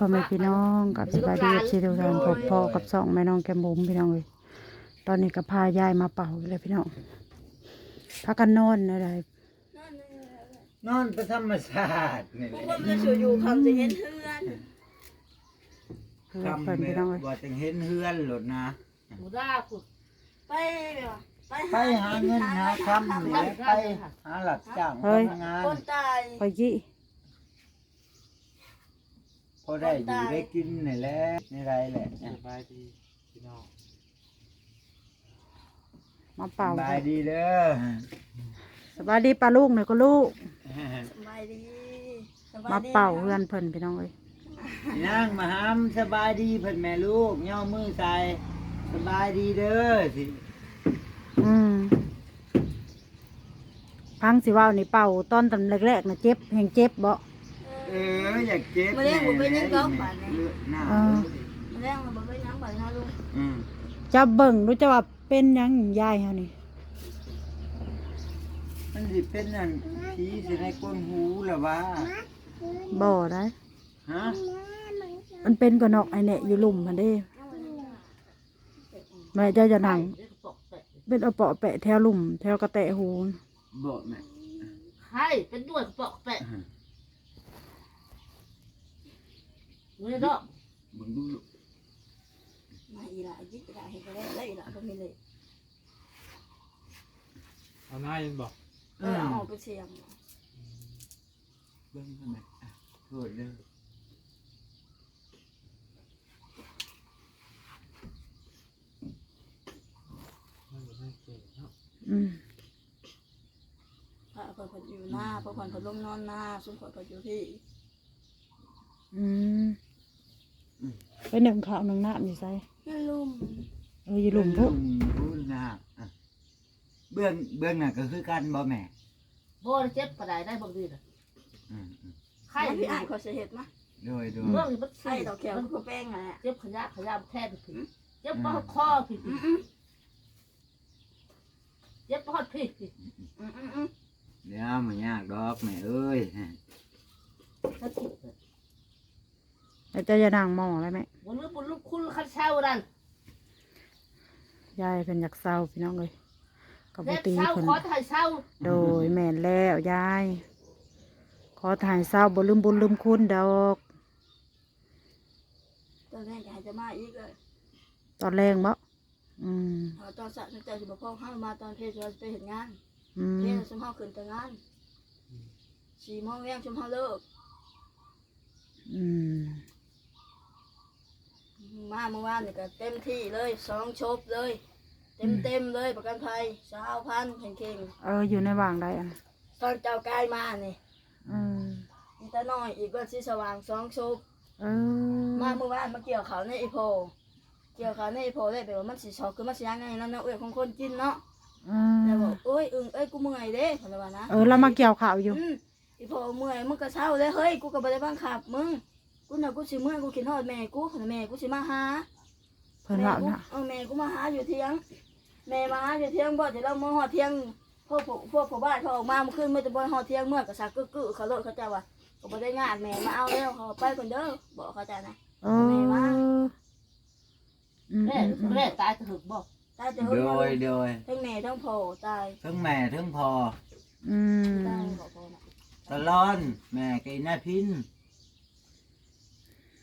พ่อแม่พี่น้องกับสบายดีชีทุกท่านพบพ่อกับสองแม่น้องแก้มบุ๋มพี่น้องเลยตอนนี้ก็พายายมาเป่าอยู่เลยพี่น้องพากันนอนอะไรนอนเป็นธรรมชาตินี่แหบาละงคนมันอยู่อยู่คำจะเห็นเพื่อนเพื่อคำเพิ่นแบพี่น้องบเลยว่าจะเห็นเฮือนหลดนะหมูด้าคุณไปแบบว่าไปหาเงินหาคำนี่แหละไปหาหลักจ้างทำงานคนตายคอยยี่ พอได้อยู่ได้กินนี่แหละนี่ไรแหละสบายดีพี่น้องมาเป่าสบายดีเด้อสบายดีป้าลูกหน่อยก็ลูก สบายดีสบยมาดีเป่าเพื่อนเพิ่นพี่น้องเลยนั่งมาหามสบายดีเพิ่นแม่ลูกย่อมือใส่สบายดีเด้อสิอืมพังสิว่าวนี่เป่าตอนตอนแรกๆนะเจ็บแห่งเจ็บบ่ เอออยากเจ็บมาเลี้ยงผมไปยังก้องป่านนี้เลือดหน้าอ่ามาเลี้ยงผมไปยังป่านนะลุงอืมจะเบิ่งรู้จะว่าเป็นหยังยายเฮานี่มันสิเป็นนั่นผีสิในก้นหูหรือว่าบ่ได้ฮะมันเป็นกระนอกไอแหนะอยู่ลุ่มมันเด้แม่เจะจะนั่งเด็กปอกแปะเป็นเอาเปาะแปะแถวลุ่มแถวกระแตะหูบอกแม่ใช่เป็นด้วยปอกแปะ มือดอกบึงดูลูกมาอีหละยิบอีหละเห็นก็ได้แล้วอีหละก็มีเลยเอาหน้ายังบอกเออเอาออกไปเสียงเบิ่งทำไมอะโทษเด้อมันบ่ได้เก่งเนาะอืมพระเพิ่นอยู่หน้าพระเพิ่นเพิ่นลมนอนหน้าสุนเพิ่นเพิ่นอยู่ที่อืม ไปหนึ่งข้าวหนึ่งน้ำอยู่ใส่นี่ลุมเอออยู่ลุ่มพุเบิ่งพูดนะอะเบื้องเบื้องน่ะก็คือกันบ่แม่โบนเจ็บกระไดได้บางทีนะอืมอืมไข้ให้พี่พี่อ่าอ่านนเขาเสียเหตุมั้ยโดยโดยเรื่องนี้มันไอ้ไข้ดอกแก้วคือแป้งอะเจ็บขยะขยะแทนผิดเจ็บปอดคอผิดอืมอืมเจ็บปอดผิดอืมอืมอืมเดี๋ยวมันยากดอกแม่เอ้ยถ้าผิดแล้วเจะจะนั่งหมออะไรไหม ช่าดันยายเป็นอยากเศร้าพี่น้องเลยกับเด็กตีเช่าเพิ่นขอถ่ายเช่าโดยแม่นแล้วยาย ขอถ่ายเศร้าบ่ลืมบุญลืมคุณดอก ตอนแรกอยากจะมาอีกเลยตอนแรงบ่อืมเอาตอนสัตว์เจ้าสิบ่พอเข้ามาตอนเพศเราไปเห็นงานอืมเพศสมเฮาขึ้นแต่งานสี่โมงแรงสมเฮาเลิกอืม มาเมื่อวานนี่ก็เต็มที่เลยสองชบเลย เต็มเต็มๆเลยประกันภัยสาวพันเข่งเอออยู่ในว่างใดอะๆตอนเจ้ากายมานี่อืมอีตาน้อยอีกวันสีสว่างสองชบเออมาเมื่อวานมาเกี่ยวเขาในอีโพ เกี่ยวเขาในอีโพได้แบบว่ามันสิชอกคือมันสิยังไงนั่นเนาะเอ้ยของคนกินเนาะอืแล้วมบอกเอ้ยอึงเอ้ยกูเมื่อยเด้เพิ่นว่านะ เออเรามาเกี่ยวข่าวอยู่ อืมอีโพเมื่อยมึงก็เช้าเลยเฮ้ยกูก็บ่ได้บังคับมึง กูน่ะกูสิเมื่อยกูคิดฮอดแม่กูเพิ่นแม่กูสิมาหาเพิ่นว่าน่ะเออแม่กูมาหาอยู่เที่ยง แม่มาหาอยู่เที่ยงบ่จะเราเมื่อหอดเที่ยงพวกผู้พวกผู้บ้านเขาออกมาเมื่อคืนเมื่อจะบ่หอดเที่ยงเมื่อกระซักกึกกึเขาโลดเขาเจ้าว่าก็บ่ได้งานแม่มาเอาแล้วเขาไปคนเด้อบอกเขาเจ้านะ เอออืมแม่อืมอืมแม่ตายถึงบอกตายแต่โดเฮ้ยยโดยทั้งแม่ทั้งพ่อตายทั้งแม่ทั้งพ่ออืมตายบอกพ่อนะตะลอน แม่ไก่หน้าพิน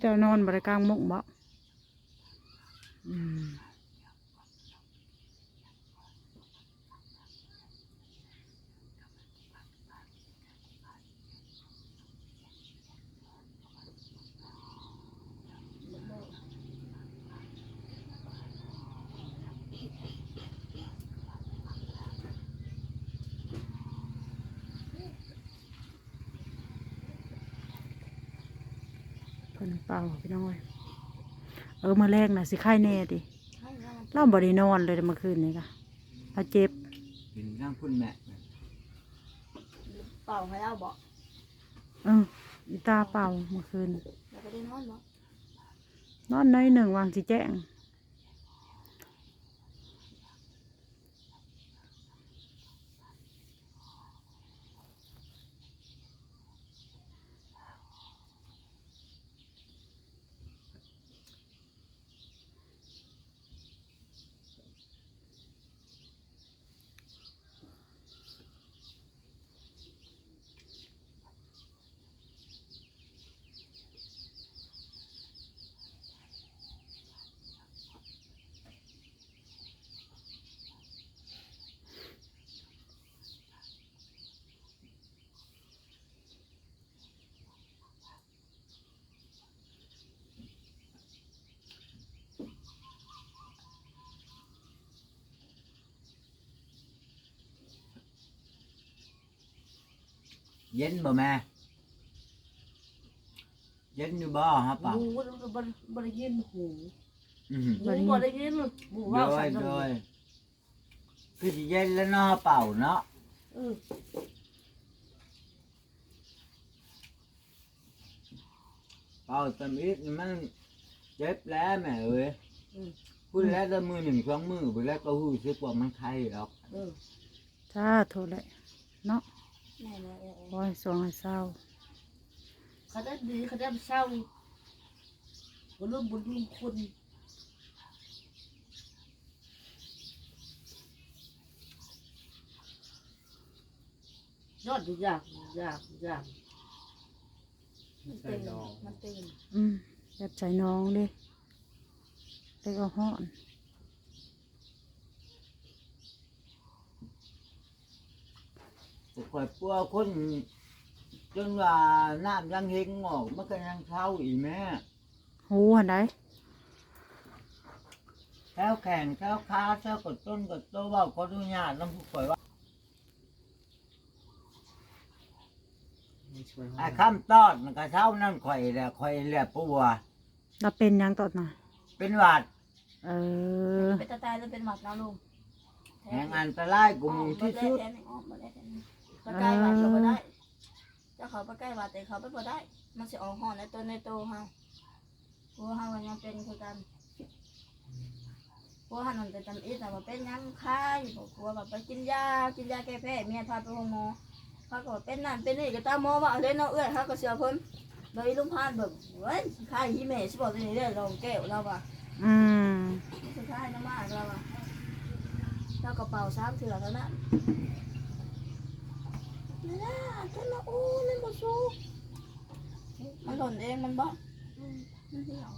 เจะนอนบริกลางมุกบ่ เป่าพี่น้องเอ้ยเออมาแรกน่ะสิไข้แน่ดิให้แล้วมันเราบ่ได้นอนเลยเมื่อคืนนี้ค่ะเราเจ็บกินทั้งคุณแม่เป่าให้เราบอกเอออีตาเป่าเมื่อคืนเราก็ได้นอนบอกนอนน้อยหนึ่งวางสิแจ้ง เย็นบ่แม่ เย็นอยู่บ่ฮะหป่ามูบ่บ่บ่ได้ยินหูอืมหมูบ่ได้ยินหมูโดว่ายใส่โดกันยคือสิเย็นแล้วเนาะเป่าเนาะเออเป่าตำอิดนี่มันเจ็บแล้วแม่เอ้ยพูดแล้วแต่มือหนึ่งสองมือไปแล้วก็หูซึกว่ามันไข้หรอก เออจ้าโทษเลยเนาะ แม่เลยเออโอ้ยสวงให้เศร้าเขาได้ดีเขาได้เศร้าบ่ลืมบุญลืมคุณยอดอยากอยากอยากมันตื่นมันตื่นอืมแบบใจน้องดิเล็กเอาห่อน ข่อยปัวคน จนว่าน้ำยังเฮงออกมันก็ยังเช้าอีกแม่หูหันไดแถวแข่งแถวขาแถวกดต้นกดโตเว่าก็ดูยากน้ำผู้ข่อยว่าไม่ช่วยไอ้คำตอดมันก็เช้านั่นข่อยแหละข่อยแหละปัว เราเป็นหยังตอดน่ะ เป็นหวัดเออเป็นตาตายแล้วเป็นหมัดนะลุงแห่งอันตรายกูมูที่สุด ไปใกล้วัดก็บ่ได้ เจ้าเขาไปใกล้วัดแต่เขาไปบ่ได้ มันสิออกห้อนในตัวในโตเฮาพวกเฮาก็ยังเป็นคือกันพวกเฮานั่นเป็นจำอีแต่ว่าเป็นยังคายบอกกลัวแบบไปกินยา กินยาแก้แพ้เมียพาไปโรงหมอเขาก็ว่าเป็นนั่นเป็นนี่ก็ตามหมอว่าเอาเลยเนาะเอ้ยเขาก็เสียเพิ่นเลยลุงพานเบิ่งเว้ยคายฮีแม่สิบอกตัวนี้เด้อลองแก้วเราว่าอืมสุดท้ายน้ำมากเราอะเรากระเป๋าสามเถื่อเท่านั้น นี่นะท่านมาอู้นั่นบ่สู้มันหล่นเองมันบ่มันเหี่ยว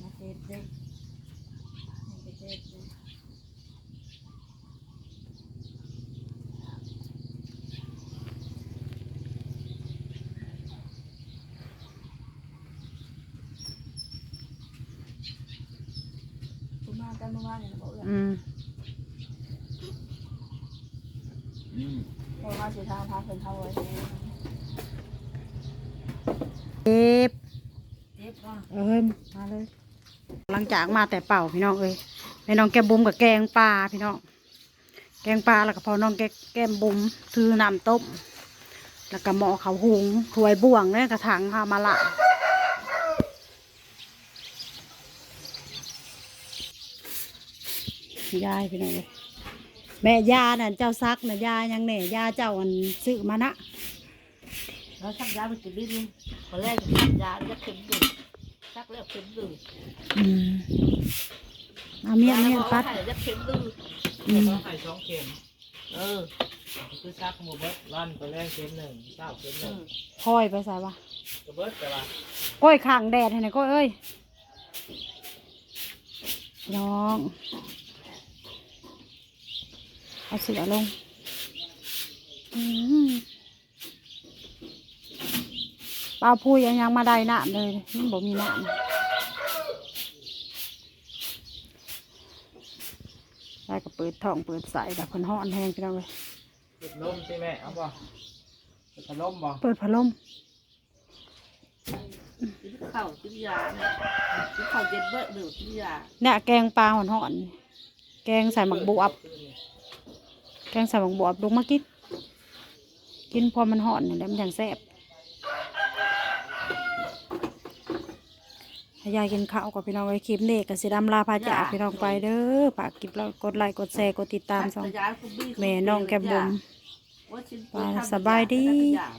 มาเจ็บเด้นี่ไปเจ็บเด้คุณมากันเมื่อวานเนี่ยนะ อืมอืมพอเขาสิทางพาเพิ่นเข้าไว้เจ็บเจ็บว่าเอ้ยมาเลย หลังจากมาแต่เป่าพี่น้องเอ้ยแม่น้องแก้มบุ้มกับแกงปลาพี่น้อง แกงปลาแล้วก็พอน้องแกแก้มบุ้มถือน้ำต้มแล้วก็หม้อเขาหุงถ้วยบ่วงเนี่ยกระถางค่ะมาละ ยายพี่น้องเอ้ยแม่ยาน่ะเจ้าซักน่ะยายังแหน่ยาเจ้าอันซื้อมานะแล้วชักยาไปกินนิดนึงตอนแรกชักยาแล้วเข็มดึงชักแล้วเข็มดึงอืมเอาเมียนเมียนปัดแล้วเข็มดึงอืมใส่สองเข็มเออคือซักหมูเบิดลั่นไปแรกเข็มหนึ่งเก้าเข็มหนึ่งคอยไปใส่ปะกระเบิดแต่ว่าก้อยข้างแดดให้หน่อยก้อยเอ้ยน้อง เอาเสือลงอืมปลาพูยังยังมาได้น้ำเลยมันบ่มีน้ำได้ก็เปิดท้องเปิดใส่แต่คนห้อนแห้งไปแล้วเลยติดลมใช่ไหมเอาบ่พัดลมบ่เปิดพัดลมกินข้าวกินยาเนี่ยกินข้าวเย็นเบิดหรือกินยาเนี่ยแกงปลาหอนๆแกงใส่หมักบวบแก งใส่หมักบวบลงมากิน กินพอมันหอนนี่แหล้วมันอย่างแซ่บให้ยายกินข้าวกับพี่น้องไว้คลิปนี้กับสิดำลาพาจากพี่น้องไปเด้อฝากคลิปแล้วกดไลค์กดแชร์กดติดตามสองยาคุณบี้แม่น้องแก้มบุ๋มว่าชิ้นไปสบายดีแล้วก็ยา